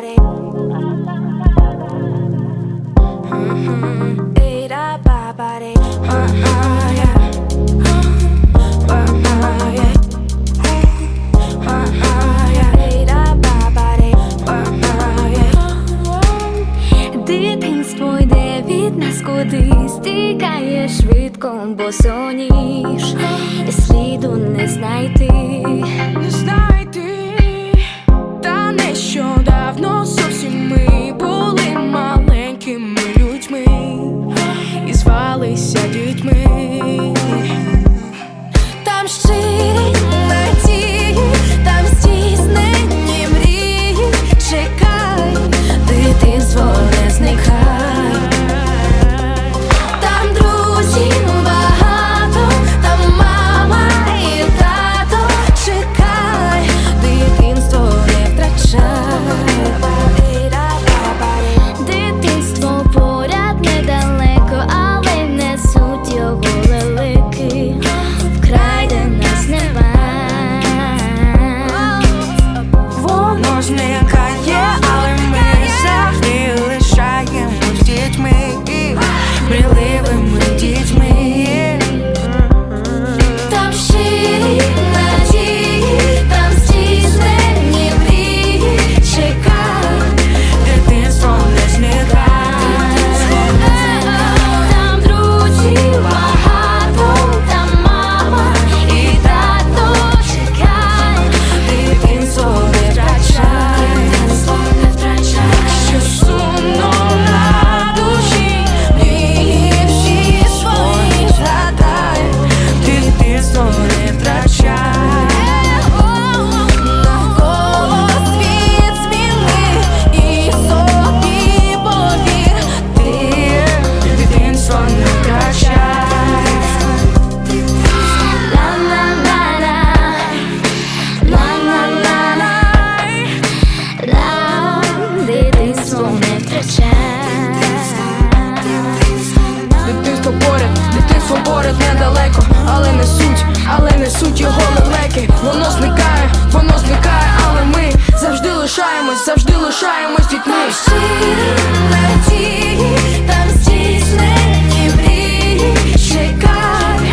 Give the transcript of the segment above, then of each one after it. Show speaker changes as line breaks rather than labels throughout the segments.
body. Mm-hmm. Eat up my body. Uh-huh, yeah. Uh-huh, yeah. Uh-huh, yeah. Eat up my body. Uh-huh, yeah.
Дитинство йде від нас кудись, тікає швидко, бо соніж, і сліду не знайти.
Не знайти. można
дитинство не втрачай
Дитинство поряд, дитинство поряд недалеко, але не суть, але не суть його лелеки. Воно зникає, воно зникає, але ми завжди лишаємось, завжди лишаємось дітьми. Чекай,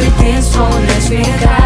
дитинство не зникає